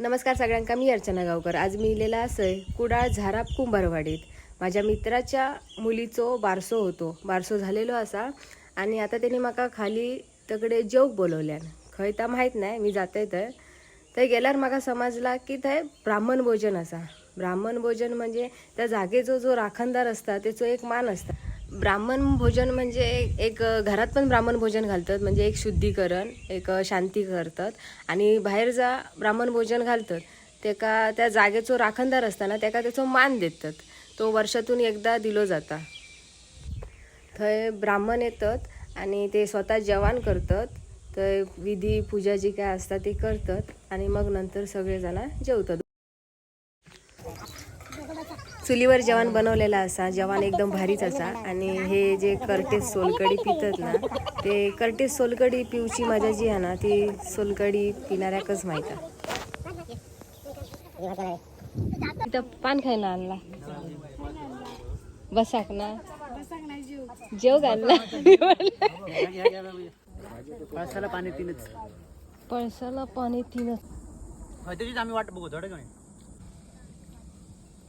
नमस्कार सगळ्यांका मी अर्चना गावकर. आज मी इलेला असं कुडाळ झाराप कुंभारवाडीत. माझ्या मित्राच्या मुलीचो बारसो होतो. बारसो झालेलो असा आणि आता त्यांनी म्हाका खाली तकडे जेवक बोलवल्यान खंय तर माहीत नाही मी जाते थंय. थंय गेल्यार म्हाका समजला की थंय ब्राह्मण भोजन असा. ब्राह्मण भोजन म्हणजे त्या जागेचो जो राखणदार असता त्याचो एक मान असता. ब्राह्मण भोजन म्हणजे एक घरात पण ब्राह्मण भोजन घालतात म्हणजे एक शुद्धीकरण एक शांती करतात. आणि बाहेर जा ब्राह्मण भोजन घालतात तेका त्या जागेचो राखणदार असताना तेका त्याचो मान देतात. तो वर्षातून एकदा दिलो जाता. थंय ब्राह्मण येतात आणि ते स्वतः जेवण करतात. थंय विधी पूजा जी काय असता ती करतात आणि मग नंतर सगळेजण जेवतात. चुलीवर जेवण बनवलेलं असा जेवण एकदम भारीच असा. आणि हे जे कर्टेस सोलकडी पितात ना ते कर्टेस सोलकडी पिवची मजा जी आहे ना ती सोलकडी पिणाऱ्याकच माहीत आहे. इथं पान खायला आणला. बसाक ना. जेव घालला. पावसाला पाणी तीनच. पळसाला पाणी तीनच. आम्ही वाट बघू थोडं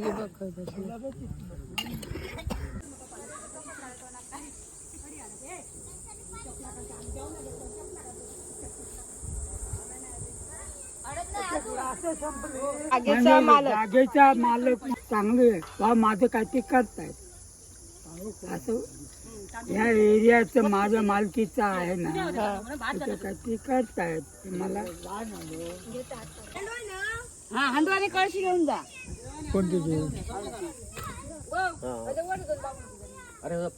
खाली. आगेचा मालक. जागेचा मालक चांगले बा माझं काय ते करतायत. असं या एरियाचं माझं मालकीचं आहे ना. काय ते करतायत. ते मला हा हंडवाने कळशी घेऊन जा. कोणते अरे